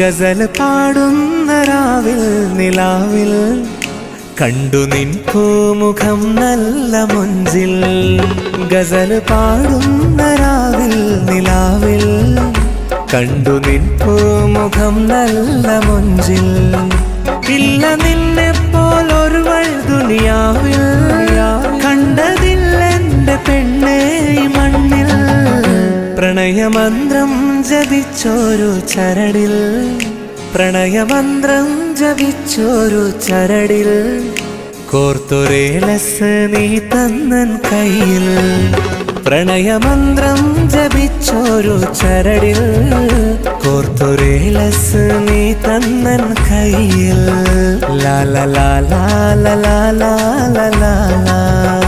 ഗസൽ പാടുന്ന രാവിൽ നിലാവിൽ കണ്ടു നിൻ പൂമുഖം നല്ല മുഞ്ചിൽ. ഗസൽ പാടുന്ന രാവിൽ നിലാവിൽ കണ്ടു നിൻ പൂമുഖം നല്ല മുഞ്ചിൽ. പ്രണയമന്ത്രം ജപിച്ചോരു ചരടിൽ. പ്രണയമന്ത്രം ജപിച്ചോരു ചരടിൽ. കോർത്തൊരേലസ് നീ തന്നൻ കയ്യിൽ. പ്രണയമന്ത്രം ജപിച്ചോരു ചരടിൽ. കോർത്തൊരേലസ് നീ തന്നൻ കയ്യിൽ. ലാല ലാല ലാല ലാല ലാല